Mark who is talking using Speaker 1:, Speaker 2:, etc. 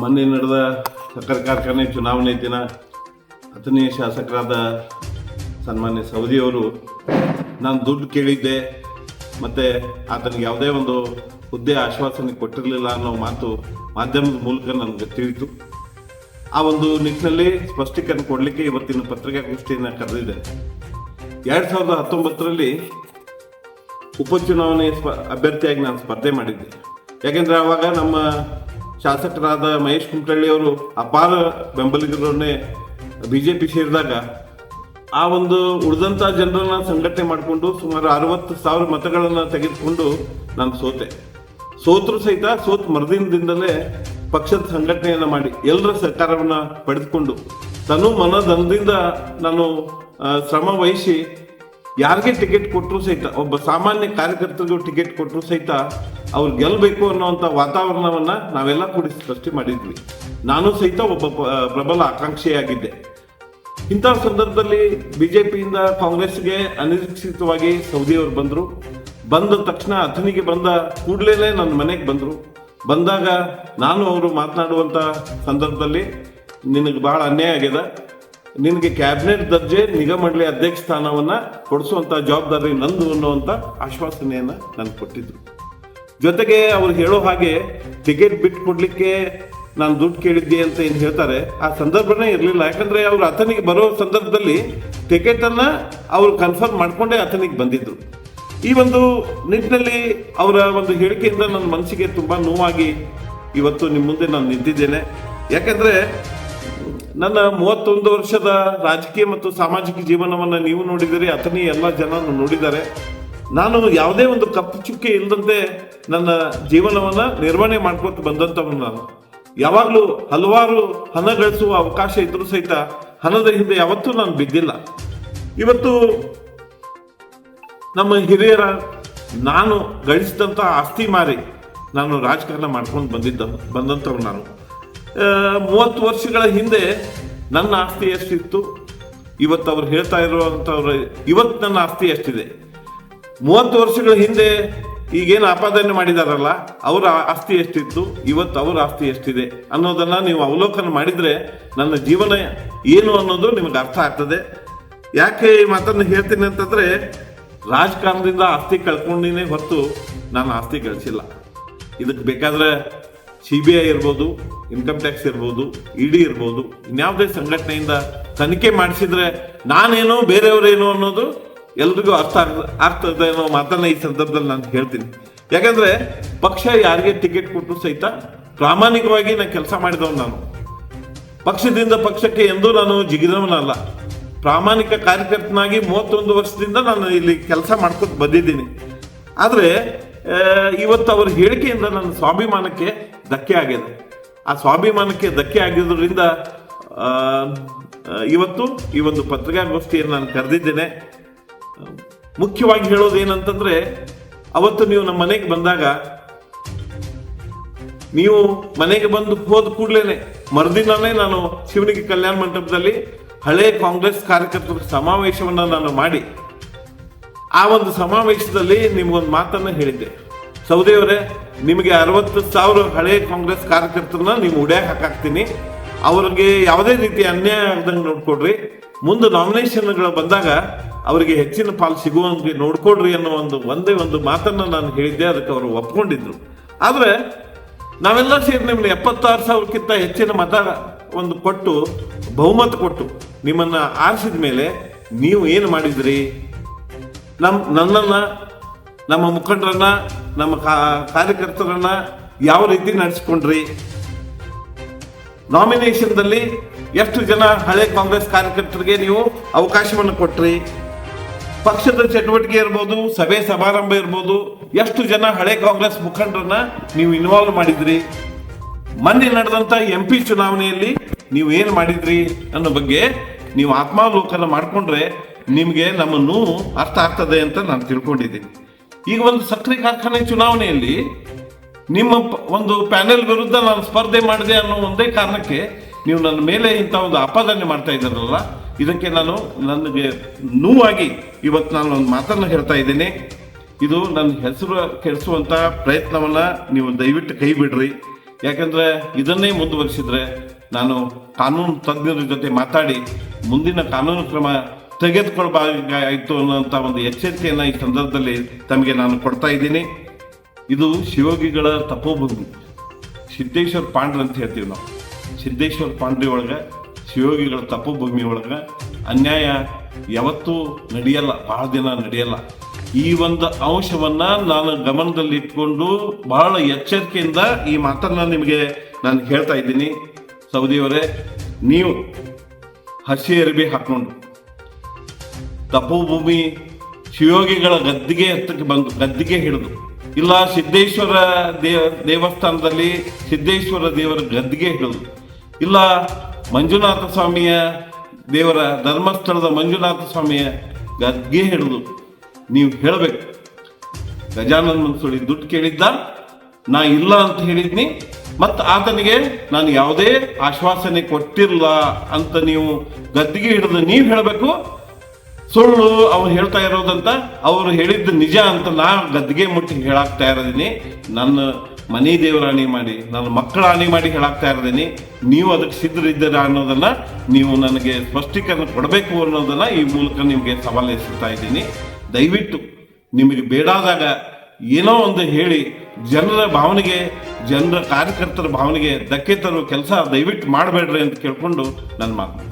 Speaker 1: ಮೊನ್ನೆ ನಡೆದ ಸಕ್ಕರೆ ಕಾರ್ಖಾನೆ ಚುನಾವಣೆ ದಿನ ಹತ್ತನೇ ಶಾಸಕರಾದ ಸನ್ಮಾನ್ಯ ಸೌದಿಯವರು ನಾನು ದುಡ್ಡು ಕೇಳಿದ್ದೆ, ಮತ್ತು ಆತನಿಗೆ ಯಾವುದೇ ಒಂದು ಹುದ್ದೆ ಆಶ್ವಾಸನೆ ಕೊಟ್ಟಿರಲಿಲ್ಲ ಅನ್ನೋ ಮಾತು ಮಾಧ್ಯಮದ ಮೂಲಕ ನನಗೆ ತಿಳಿತು ಆ ಒಂದು ನಿಟ್ಟಿನಲ್ಲಿ ಸ್ಪಷ್ಟೀಕರಣ ಕೊಡಲಿಕ್ಕೆ ಇವತ್ತಿನ ಪತ್ರಿಕಾಗೋಷ್ಠಿಯನ್ನು ಕರೆದಿದೆ. ಎರಡು ಸಾವಿರದ ಹತ್ತೊಂಬತ್ತರಲ್ಲಿ ಉಪಚುನಾವಣೆ ಸ್ಪ, ಅಭ್ಯರ್ಥಿಯಾಗಿ ನಾನು ಸ್ಪರ್ಧೆ ಮಾಡಿದ್ದೆ. ಯಾಕೆಂದರೆ ಆವಾಗ ನಮ್ಮ ಶಾಸಕರಾದ ಮಹೇಶ್ ಕುಮಟಳ್ಳಿ ಅವರು ಅಪಾರ ಬೆಂಬಲಿಗರನ್ನೇ ಬಿ ಜೆ ಪಿ ಸೇರಿದಾಗ ಆ ಒಂದು ಉಳಿದಂಥ ಜನರನ್ನ ಸಂಘಟನೆ ಮಾಡಿಕೊಂಡು ಸುಮಾರು ಅರವತ್ತು ಸಾವಿರ ಮತಗಳನ್ನು ತೆಗೆದುಕೊಂಡು ನಾನು ಸೋತೆ. ಸೋತರು ಸಹಿತ ಸೋತ್ ಮರದಿನದಿಂದಲೇ ಪಕ್ಷದ ಸಂಘಟನೆಯನ್ನು ಮಾಡಿ ಎಲ್ಲರ ಸರ್ಕಾರವನ್ನು ಪಡೆದುಕೊಂಡು ತನು ಮನದನದಿಂದ ನಾನು ಶ್ರಮ ವಹಿಸಿ ಯಾರಿಗೆ ಟಿಕೆಟ್ ಕೊಟ್ಟರು ಸಹಿತ, ಒಬ್ಬ ಸಾಮಾನ್ಯ ಕಾರ್ಯಕರ್ತರಿಗೂ ಟಿಕೆಟ್ ಕೊಟ್ಟರು ಸಹಿತ ಅವ್ರು ಗೆಲ್ಲಬೇಕು ಅನ್ನೋವಂಥ ವಾತಾವರಣವನ್ನ ನಾವೆಲ್ಲ ಕೂಡಿ ಸೃಷ್ಟಿ ಮಾಡಿದ್ವಿ. ನಾನು ಸಹಿತ ಒಬ್ಬ ಪ್ರಬಲ ಆಕಾಂಕ್ಷಿಯಾಗಿದ್ದೆ. ಇಂಥ ಸಂದರ್ಭದಲ್ಲಿ ಬಿಜೆಪಿಯಿಂದ ಕಾಂಗ್ರೆಸ್ಗೆ ಅನಿರೀಕ್ಷಿತವಾಗಿ ಸೌದಿಯವರು ಬಂದರು. ಬಂದ ತಕ್ಷಣ ಅಥನಿಗೆ ಬಂದ ಕೂಡಲೇ ನನ್ನ ಮನೆಗೆ ಬಂದರು. ಬಂದಾಗ ನಾನು ಅವರು ಮಾತನಾಡುವಂಥ ಸಂದರ್ಭದಲ್ಲಿ ನಿನಗೆ ಭಾಳ ಅನ್ಯಾಯ ಆಗ್ಯದ. ನಿನಗೆ ಕ್ಯಾಬಿನೆಟ್ ದರ್ಜೆ ನಿಗಮ ಮಂಡಳಿ ಅಧ್ಯಕ್ಷ ಸ್ಥಾನವನ್ನ ಕೊಡಿಸುವಂಥ ಜವಾಬ್ದಾರಿ ನಂದು ಅನ್ನುವಂಥ ಆಶ್ವಾಸನೆಯನ್ನ ನನಗೆ ಕೊಟ್ಟಿದ್ರು. ಜೊತೆಗೆ ಅವ್ರು ಹೇಳೋ ಹಾಗೆ ಟಿಕೆಟ್ ಬಿಟ್ಟು ಕೊಡ್ಲಿಕ್ಕೆ ನಾನು ದುಡ್ಡು ಕೇಳಿದ್ದೆ ಅಂತ ಏನು ಹೇಳ್ತಾರೆ, ಆ ಸಂದರ್ಭನೇ ಇರಲಿಲ್ಲ. ಯಾಕಂದ್ರೆ ಅವ್ರು ಅಥನಿಗೆ ಬರೋ ಸಂದರ್ಭದಲ್ಲಿ ಟಿಕೆಟ್ ಅನ್ನ ಅವ್ರು ಕನ್ಫರ್ಮ್ ಮಾಡಿಕೊಂಡೇ ಅಥನಿಗೆ ಬಂದಿದ್ರು. ಈ ಒಂದು ನಿಟ್ಟಿನಲ್ಲಿ ಅವರ ಒಂದು ಹೇಳಿಕೆಯಿಂದ ನನ್ನ ಮನಸ್ಸಿಗೆ ತುಂಬಾ ನೋವಾಗಿ ಇವತ್ತು ನಿಮ್ಮ ಮುಂದೆ ನಾನು ನಿಂತಿದ್ದೇನೆ. ಯಾಕಂದ್ರೆ ನನ್ನ ಮೂವತ್ತೊಂದು ವರ್ಷದ ರಾಜಕೀಯ ಮತ್ತು ಸಾಮಾಜಿಕ ಜೀವನವನ್ನು ನೀವು ನೋಡಿದರೆ ಅಥನಿ ಎಲ್ಲ ಜನ ನೋಡಿದ್ದಾರೆ. ನಾನು ಯಾವುದೇ ಒಂದು ಕಪ್ಪು ಚುಕ್ಕೆ ಇಲ್ಲದಂತೆ ನನ್ನ ಜೀವನವನ್ನ ನಿರ್ವಹಣೆ ಮಾಡ್ಕೊತ ಬಂದಂಥವನು ನಾನು. ಯಾವಾಗಲೂ ಹಲವಾರು ಹಣ ಗಳಿಸುವ ಅವಕಾಶ ಇದ್ರೂ ಸಹಿತ ಹಣದ ಹಿಂದೆ ಯಾವತ್ತೂ ನಾನು ಬಿದ್ದಿಲ್ಲ. ಇವತ್ತು ನಮ್ಮ ಹಿರಿಯರ ನಾನು ಗಳಿಸಿದಂಥ ಆಸ್ತಿ ಮಾರಿ ನಾನು ರಾಜಕಾರಣ ಮಾಡ್ಕೊಂಡು ಬಂದಿದ್ದ ಬಂದಂಥವ್ರು ನಾನು. ಮೂವತ್ತು ವರ್ಷಗಳ ಹಿಂದೆ ನನ್ನ ಆಸ್ತಿ ಎಷ್ಟಿತ್ತು? ಇವತ್ತು ಅವ್ರು ಹೇಳ್ತಾ ಇರುವಂಥವ್ರ ಇವತ್ತು ನನ್ನ ಆಸ್ತಿ ಎಷ್ಟಿದೆ? ಮೂವತ್ತು ವರ್ಷಗಳ ಹಿಂದೆ ಈಗೇನು ಆಪಾದನೆ ಮಾಡಿದಾರಲ್ಲ, ಅವರ ಆಸ್ತಿ ಎಷ್ಟಿತ್ತು? ಇವತ್ತು ಅವರ ಆಸ್ತಿ ಎಷ್ಟಿದೆ? ಅನ್ನೋದನ್ನ ನೀವು ಅವಲೋಕನ ಮಾಡಿದ್ರೆ ನನ್ನ ಜೀವನ ಏನು ಅನ್ನೋದು ನಿಮಗೆ ಅರ್ಥ ಆಗ್ತದೆ. ಯಾಕೆ ಈ ಮಾತನ್ನು ಹೇಳ್ತೀನಿ ಅಂತಂದ್ರೆ, ರಾಜಕಾರಣದಿಂದ ಆಸ್ತಿ ಕಳ್ಕೊಂಡಿನೇ ಹೊರತು ನಾನು ಆಸ್ತಿ ಗಳಿಸಿಲ್ಲ. ಇದಕ್ಕೆ ಬೇಕಾದ್ರೆ ಸಿ ಬಿ ಐ ಇರ್ಬೋದು, ಇನ್ಕಮ್ ಟ್ಯಾಕ್ಸ್ ಇರ್ಬೋದು ಇಡಿ ಇರ್ಬೋದು, ಇನ್ಯಾವುದೇ ಸಂಘಟನೆಯಿಂದ ತನಿಖೆ ಮಾಡಿಸಿದ್ರೆ ನಾನೇನು ಬೇರೆಯವರೇನು ಅನ್ನೋದು ಎಲ್ರಿಗೂ ಅರ್ಥ ಆಗ್- ಆಗ್ತದೆ ಅನ್ನೋ ಮಾತನ್ನ ಈ ಸಂದರ್ಭದಲ್ಲಿ ನಾನು ಹೇಳ್ತೀನಿ. ಯಾಕಂದ್ರೆ ಪಕ್ಷ ಯಾರಿಗೆ ಟಿಕೆಟ್ ಕೊಟ್ಟರು ಸಹಿತ ಪ್ರಾಮಾಣಿಕವಾಗಿ ನಾನು ಕೆಲಸ ಮಾಡಿದವನು ನಾನು. ಪಕ್ಷದಿಂದ ಪಕ್ಷಕ್ಕೆ ಎಂದೂ ನಾನು ಜಿಗಿದವನಲ್ಲ. ಪ್ರಾಮಾಣಿಕ ಕಾರ್ಯಕರ್ತನಾಗಿ ಮೂವತ್ತೊಂದು ವರ್ಷದಿಂದ ನಾನು ಇಲ್ಲಿ ಕೆಲಸ ಮಾಡ್ಕೊತ ಬಂದಿದ್ದೀನಿ. ಆದರೆ ಇವತ್ತು ಅವರ ಹೇಳಿಕೆಯಿಂದ ನನ್ನ ಸ್ವಾಭಿಮಾನಕ್ಕೆ ಧಕ್ಕೆ ಆಗಿದೆ. ಆ ಸ್ವಾಭಿಮಾನಕ್ಕೆ ಧಕ್ಕೆ ಆಗಿರೋದ್ರಿಂದ ಇವತ್ತು ಈ ಒಂದು ಪತ್ರಿಕಾಗೋಷ್ಠಿಯನ್ನು ನಾನು ಕರೆದಿದ್ದೇನೆ. ಮುಖ್ಯವಾಗಿ ಹೇಳೋದು ಏನಂತಂದ್ರೆ, ಅವತ್ತು ನೀವು ನಮ್ಮ ಮನೆಗೆ ಬಂದಾಗ, ನೀವು ಮನೆಗೆ ಬಂದು ಹೋದ ಕೂಡಲೇ ಮರುದಿನನೇ ನಾನು ಶಿವನಿಗೆ ಕಲ್ಯಾಣ ಮಂಟಪದಲ್ಲಿ ಹಳೆ ಕಾಂಗ್ರೆಸ್ ಕಾರ್ಯಕರ್ತರ ಸಮಾವೇಶವನ್ನ ನಾನು ಮಾಡಿ, ಆ ಒಂದು ಸಮಾವೇಶದಲ್ಲಿ ನಿಮ್ಗೊಂದು ಮಾತನ್ನು ಹೇಳಿದ್ದೆ. ಸೌದೆಯವರೇ, ನಿಮಗೆ ಅರವತ್ತು ಸಾವಿರ ಹಳೆ ಕಾಂಗ್ರೆಸ್ ಕಾರ್ಯಕರ್ತರನ್ನ ನೀವು ಉಡ್ಯಾಕ್ ಹಾಕಾಕ್ತೀನಿ. ಅವ್ರಿಗೆ ಯಾವುದೇ ರೀತಿ ಅನ್ಯಾಯ ಆಗದಂಗೆ ನೋಡ್ಕೊಡ್ರಿ. ಮುಂದೆ ನಾಮಿನೇಷನ್ಗಳು ಬಂದಾಗ ಅವರಿಗೆ ಹೆಚ್ಚಿನ ಪಾಲು ಸಿಗುವಂಗೆ ನೋಡ್ಕೊಡ್ರಿ ಅನ್ನೋ ಒಂದು ಒಂದೇ ಒಂದು ಮಾತನ್ನು ನಾನು ಹೇಳಿದ್ದೆ, ಅದಕ್ಕೆ ಅವರು ಒಪ್ಕೊಂಡಿದ್ರು. ಆದರೆ ನಾವೆಲ್ಲ ಸೇರಿ ನಿಮ್ಮನ್ನ ಎಪ್ಪತ್ತಾರು ಸಾವಿರಕ್ಕಿಂತ ಹೆಚ್ಚಿನ ಮತ ಒಂದು ಕೊಟ್ಟು, ಬಹುಮತ ಕೊಟ್ಟು ನಿಮ್ಮನ್ನು ಆರಿಸಿದ ಮೇಲೆ ನೀವು ಏನು ಮಾಡಿದ್ರಿ? ನಮ್ಮ ನನ್ನನ್ನು, ನಮ್ಮ ಮುಖಂಡರನ್ನ, ನಮ್ಮ ಕಾರ್ಯಕರ್ತರನ್ನ ಯಾವ ರೀತಿ ನಡೆಸ್ಕೊಂಡ್ರಿ? ನಾಮಿನೇಷನ್ದಲ್ಲಿ ಎಷ್ಟು ಜನ ಹಳೆ ಕಾಂಗ್ರೆಸ್ ಕಾರ್ಯಕರ್ತರಿಗೆ ನೀವು ಅವಕಾಶವನ್ನು ಕೊಟ್ರಿ? ಪಕ್ಷದ ಚಟುವಟಿಕೆ ಇರ್ಬೋದು, ಸಭೆ ಸಮಾರಂಭ ಇರ್ಬೋದು, ಎಷ್ಟು ಜನ ಹಳೆ ಕಾಂಗ್ರೆಸ್ ಮುಖಂಡರನ್ನ ನೀವು ಇನ್ವಾಲ್ವ್ ಮಾಡಿದ್ರಿ? ಮೊನ್ನೆ ನಡೆದಂತ ಎಂ ಪಿ ಚುನಾವಣೆಯಲ್ಲಿ ನೀವು ಏನು ಮಾಡಿದ್ರಿ ಅನ್ನೋ ಬಗ್ಗೆ ನೀವು ಆತ್ಮಾವಲೋಕನ ಮಾಡಿಕೊಂಡ್ರೆ ನಿಮಗೆ ನಮ್ಮ ನೋವು ಅರ್ಥ ಆಗ್ತದೆ ಅಂತ ನಾನು ತಿಳ್ಕೊಂಡಿದ್ದೀನಿ. ಈಗ ಒಂದು ಸಕ್ಕರೆ ಕಾರ್ಖಾನೆ ಚುನಾವಣೆಯಲ್ಲಿ ನಿಮ್ಮ ಒಂದು ಪ್ಯಾನೆಲ್ ವಿರುದ್ಧ ನಾನು ಸ್ಪರ್ಧೆ ಮಾಡಿದೆ ಅನ್ನೋ ಒಂದೇ ಕಾರಣಕ್ಕೆ ನೀವು ನನ್ನ ಮೇಲೆ ಇಂಥ ಒಂದು ಆಪಾದನೆ ಮಾಡ್ತಾ ಇದ್ದಾರಲ್ಲ, ಇದಕ್ಕೆ ನಾನು ನನಗೆ ನೋವಾಗಿ ಇವತ್ತು ನಾನು ಒಂದು ಮಾತನ್ನು ಹೇಳ್ತಾ ಇದ್ದೀನಿ. ಇದು ನನ್ನ ಹೆಸರು ಕೆಡಿಸುವಂಥ ಪ್ರಯತ್ನವನ್ನು ನೀವು ದಯವಿಟ್ಟು ಕೈ ಬಿಡ್ರಿ. ಯಾಕಂದರೆ ಇದನ್ನೇ ಮುಂದುವರಿಸಿದ್ರೆ ನಾನು ಕಾನೂನು ತಜ್ಞರ ಜೊತೆ ಮಾತಾಡಿ ಮುಂದಿನ ಕಾನೂನು ಕ್ರಮ ತೆಗೆದುಕೊಳ್ಬೇಕಾಯಿತು ಅನ್ನೋಂಥ ಒಂದು ಎಚ್ಚರಿಕೆಯನ್ನು ಈ ಸಂದರ್ಭದಲ್ಲಿ ತಮಗೆ ನಾನು ಕೊಡ್ತಾ ಇದ್ದೀನಿ. ಇದು ಶಿವಯೋಗಿಗಳ ತಪೋಭೂಮಿ. ಸಿದ್ದೇಶ್ವರ ಪಾಂಡ್ರ ಅಂತ ಹೇಳ್ತೀವಿ ನಾವು. ಸಿದ್ದೇಶ್ವರ ಪಾಂಡ್ರಿ ಒಳಗೆ ಶಿವಯೋಗಿಗಳ ತಪೋಭೂಮಿ ಒಳಗೆ ಅನ್ಯಾಯ ಯಾವತ್ತೂ ನಡೆಯಲ್ಲ, ಬಹಳ ದಿನ ನಡೆಯಲ್ಲ. ಈ ಒಂದು ಅಂಶವನ್ನ ನಾನು ಗಮನದಲ್ಲಿ ಇಟ್ಕೊಂಡು ಬಹಳ ಎಚ್ಚರಿಕೆಯಿಂದ ಈ ಮಾತನ್ನ ನಿಮಗೆ ನಾನು ಹೇಳ್ತಾ ಇದ್ದೀನಿ. ಸೌದಿಯವರೇ, ನೀವು ಹಸಿ ಅರಿಬಿ ಹಾಕೊಂಡು ತಪೋಭೂಮಿ ಶಿವಯೋಗಿಗಳ ಗದ್ದಿಗೆ ಹತ್ತಕ್ಕೆ ಬಂದು, ಗದ್ದಿಗೆ ಹಿಡಿದು ಇಲ್ಲ, ಸಿದ್ದೇಶ್ವರ ದೇವ, ದೇವಸ್ಥಾನದಲ್ಲಿ ಸಿದ್ದೇಶ್ವರ ದೇವರ ಗದ್ದಿಗೆ ಹಿಡಿದು ಇಲ್ಲ, ಮಂಜುನಾಥ ಸ್ವಾಮಿಯ ದೇವರ ಧರ್ಮಸ್ಥಳದ ಮಂಜುನಾಥ ಸ್ವಾಮಿಯ ಗದ್ಗೆ ಹಿಡಿದು ನೀವು ಹೇಳಬೇಕು. ಗಜಾನನ್ ಮನ್ಸೂಳಿ ದುಡ್ಡು ಕೇಳಿದ್ದ, ನಾ ಇಲ್ಲ ಅಂತ ಹೇಳಿದ್ನಿ, ಮತ್ತು ಆತನಿಗೆ ನಾನು ಯಾವುದೇ ಆಶ್ವಾಸನೆ ಕೊಟ್ಟಿಲ್ಲ ಅಂತ ನೀವು ಗದ್ದಿಗೆ ಹಿಡಿದು ನೀವು ಹೇಳಬೇಕು. ಸುಳ್ಳು ಅವ್ರು ಹೇಳ್ತಾ ಇರೋದಂತ, ಅವ್ರು ಹೇಳಿದ್ದು ನಿಜ ಅಂತ ನಾ ಗದ್ದಿಗೆ ಮುಟ್ಟಿ ಹೇಳಾಕ್ತಾ ಇರೋದೀನಿ. ನನ್ನ ಮನೆ ದೇವರ ಹಾನಿ ಮಾಡಿ, ನನ್ನ ಮಕ್ಕಳ ಹಾನಿ ಮಾಡಿ ಹೇಳಾಕ್ತಾ ಇರೋದೀನಿ. ನೀವು ಅದಕ್ಕೆ ಸಿದ್ಧರಿದ್ದೀರಾ ಅನ್ನೋದನ್ನ ನೀವು ನನಗೆ ಸ್ಪಷ್ಟೀಕರಣ ಕೊಡಬೇಕು ಅನ್ನೋದನ್ನ ಈ ಮೂಲಕ ನಿಮಗೆ ಸವಾಲು ಎಸ್ತಾ ಇದ್ದೀನಿ. ದಯವಿಟ್ಟು ನಿಮಗೆ ಬೇಡಾದಾಗ ಏನೋ ಒಂದು ಹೇಳಿ, ಜನರ ಭಾವನೆಗೆ, ಜನರ ಕಾರ್ಯಕರ್ತರ ಭಾವನೆಗೆ ಧಕ್ಕೆ ತರುವ ಕೆಲಸ ದಯವಿಟ್ಟು ಮಾಡಬೇಡ್ರಿ ಅಂತ ಕೇಳಿಕೊಂಡು ನನ್ನ ಮಾತು